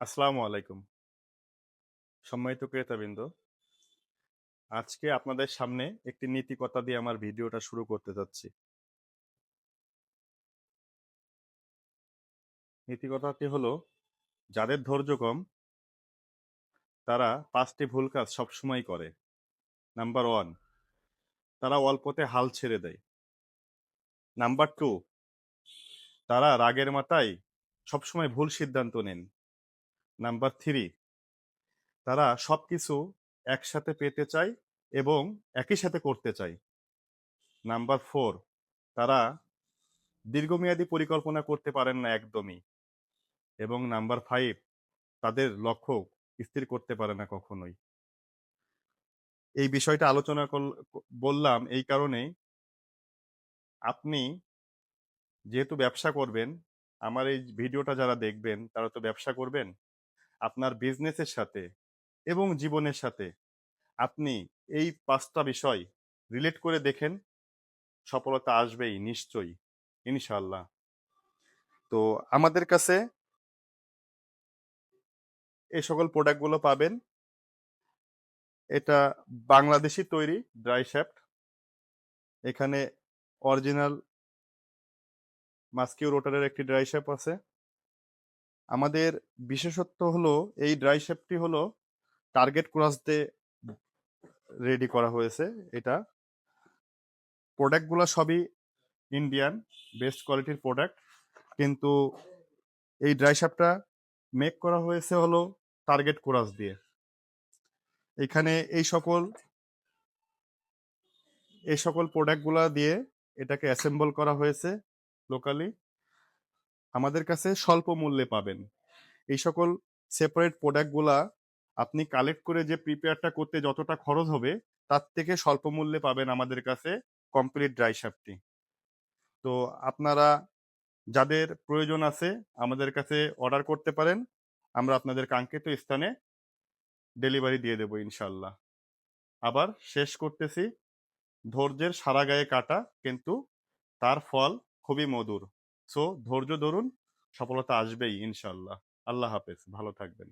আসসালামু আলাইকুম। সম্মানিত ক্রেতাবৃন্দ, আজকে আপনাদের সামনে একটি নীতিকথা দিয়ে আমার ভিডিওটা শুরু করতে যাচ্ছি নীতিকথাটি হলো, যাদের ধৈর্য কম, তারা পাঁচটি ভুল কাজ সবসময় করে। নাম্বার ওয়ান, তারা অল্পতে হাল ছেড়ে দেয়। নাম্বার টু, তারা রাগের মাথায় সবসময় ভুল সিদ্ধান্ত নেন। Number three. তারা সব কিছু একসাথে পেতে চায় এবং একই সাথে করতে চায়। নাম্বার ফোর, তারা দীর্ঘমেয়াদী পরিকল্পনা করতে পারেন না একদমই। এবং নাম্বার ফাইভ, তাদের লক্ষ্য স্থির করতে পারে না কখনোই। এই বিষয়টা আলোচনা বললাম এই কারণেই আপনি যেহেতু ব্যবসা করবেন, আমার এই ভিডিওটা যারা দেখবেন, তারা তো ব্যবসা করবেন? আপনার বিজনেসের সাথে এবং জীবনের সাথে আপনি এই পাঁচটা বিষয় রিলেট করে দেখেন, সফলতা আসবেই নিশ্চয়ই ইনশাল্লাহ তো আমাদের কাছে এই সকল প্রোডাক্টগুলো পাবেন। এটা বাংলাদেশি তৈরি ড্রাই শ্যাফট এখানে অরিজিনাল মাস্কিউ রোটারের একটি ড্রাই শ্যাপ আছে। আমাদের বিশেষত্ব হলো, এই ড্রাই শ্যাপটি হলো টার্গেট ক্রস দিয়ে রেডি করা হয়েছে এটা। প্রোডাক্টগুলো সবই ইন্ডিয়ান বেস্ট কোয়ালিটির প্রোডাক্ট কিন্তু এই ড্রাই শেপটা মেক করা হয়েছে হলো টার্গেট কোরাস দিয়ে। এখানে এই সকল এই সকল প্রোডাক্টগুলো দিয়ে এটাকে অ্যাসেম্বল করা হয়েছে লোকালি আমাদের কাছে স্বল্প মূল্যে পাবেন। এই সকল সেপারেট প্রোডাক্টগুলা আপনি কালেক্ট করে যে প্রিপেয়ারটা করতে যতটা খরচ হবে, তার থেকে স্বল্প মূল্যে পাবেন আমাদের কাছে কমপ্লিট ড্রাই শাপটি তো আপনারা যাদের প্রয়োজন আছে আমাদের কাছে অর্ডার করতে পারেন, আমরা আপনাদের কাঙ্ক্ষিত স্থানে ডেলিভারি দিয়ে দেবো ইনশাল্লাহ আবার শেষ করতেছি, ধৈর্যের সারা গায়ে কাটা কিন্তু তার ফল খুবই মধুর। সো ধৈর্য ধরুন সফলতা আসবেই ইনশাল্লাহ। আল্লাহ হাফেজ ভালো থাকবেন।